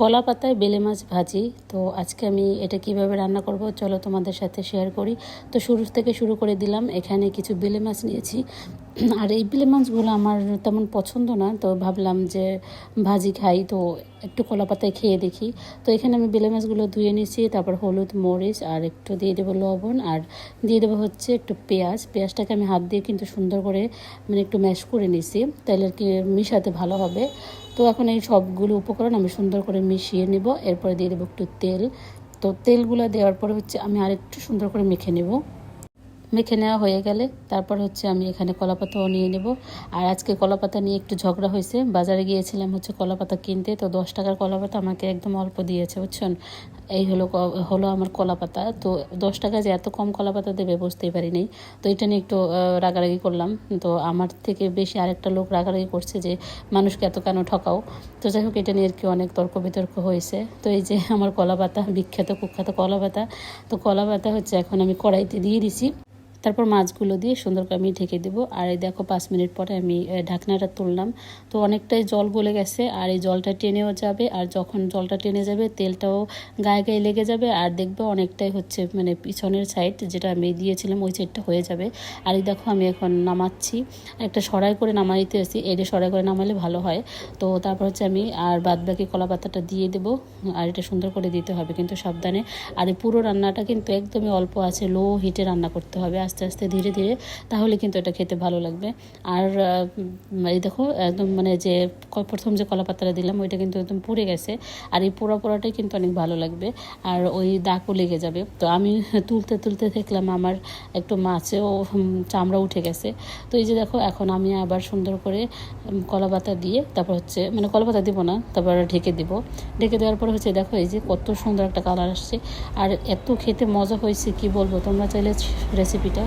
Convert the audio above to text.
কলা পাতায় বেলে মাছ ভাজি। তো আজকে আমি এটা কীভাবে রান্না করব চলো তোমাদের সাথে শেয়ার করি। তো শুরু থেকে শুরু করে দিলাম, এখানে কিছু বেলে মাছ নিয়েছি। আর এই বিলে মাছগুলো আমার তেমন পছন্দ না, তো ভাবলাম যে ভাজি খাই, তো একটু কলা পাতায় খেয়ে দেখি। তো এখানে আমি বেলে মাছগুলো ধুয়ে নিয়েছি, তারপর হলুদ, মরিচ, আর একটু দিয়ে দেবো লবণ, আর দিয়ে দেবো হচ্ছে একটু পেঁয়াজ। পেঁয়াজটাকে আমি হাত দিয়ে কিন্তু সুন্দর করে মানে একটু ম্যাশ করে নিয়েছি, তাহলে আর কি মিশাতে ভালো হবে। তো এখন এই সবগুলো উপকরণ আমি সুন্দর করে মিশিয়ে নেব, এরপরে দিয়ে দেবো একটু তেল। তো তেলগুলো দেওয়ার পরে হচ্ছে আমি আরেকটু সুন্দর করে মেখে নেব। মেখে নেওয়া হয়ে গেলে তারপর হচ্ছে আমি এখানে কলাপাতাও নিয়ে নেব। আর আজকে কলাপাতা নিয়ে একটু ঝগড়া হয়েছে। বাজারে গিয়েছিলাম হচ্ছে কলাপাতা কিনতে, তো দশ টাকার কলাপাতা আমাকে একদম অল্প দিয়েছে, বুঝছেন? এই হলো হলো আমার কলাপাতা। তো দশ টাকা যে এত কম কলাপাতা দেবে বুঝতেই পারিনি। তো এটা নিয়ে একটু রাগারাগি করলাম। তো আমার থেকে বেশি আরেকটা লোক রাগারাগি করছে যে, মানুষকে এত কেন ঠকাও? তো যাই হোক, এটা নিয়ে আর কি অনেক তর্ক বিতর্ক হয়েছে। তো এই যে আমার কলাপাতা বিখ্যাত কুখ্যাত কলাপাতা। তো কলাপাতা হচ্ছে এখন আমি কড়াইতে দিয়ে দিছি। তারপর মাছগুলো দিয়ে সুন্দর করে আমি ঢেকে দেবো। আর এই দেখো পাঁচ মিনিট পরে আমি ঢাকনাটা তুললাম। তো অনেকটাই জল গলে গেছে, আর এই জলটা টেনেও যাবে। আর যখন জলটা টেনে যাবে, তেলটাও গায়ে গায়ে লেগে যাবে। আর দেখবে অনেকটাই হচ্ছে মানে পিছনের সাইড যেটা আমি দিয়েছিলাম, ওই সাইডটা হয়ে যাবে। আর এই দেখো আমি এখন নামাচ্ছি। একটা সরাই করে নামাইতে আসি এটা সরাই করে নামালে ভালো হয়। তো তারপর হচ্ছে আমি আর বাদ বাকি কলা পাতাটা দিয়ে দেবো। আর এটা সুন্দর করে দিতে হবে। কিন্তু সাবধানে, আর এই পুরো রান্নাটা কিন্তু একদমই অল্প আছে। লো হিটে রান্না করতে হবে। আস্তে আস্তে ধীরে ধীরে, তাহলে কিন্তু এটা খেতে ভালো লাগবে। আর এই দেখো, একদম মানে যে প্রথম যে কলা পাতাটা দিলাম, ওইটা কিন্তু একদম পুড়ে গেছে। আর এই পোড়া পোড়াটাই কিন্তু অনেক ভালো লাগবে। আর ওই দাগও লেগে যাবে। তো আমি তুলতে তুলতে দেখলাম আমার একটু মাছেও চামড়া উঠে গেছে। তো এই যে দেখো, এখন আমি আবার সুন্দর করে কলা পাতা দিয়ে তারপর হচ্ছে মানে কলা পাতা দিব না, তারপর ঢেকে দিব। ঢেকে দেওয়ার পরে হচ্ছে দেখো, এই যে কত সুন্দর একটা কালার আসছে। আর এত খেতে মজা হয়েছে, কি বলব? তোমরা চাইলে রেসিপিটা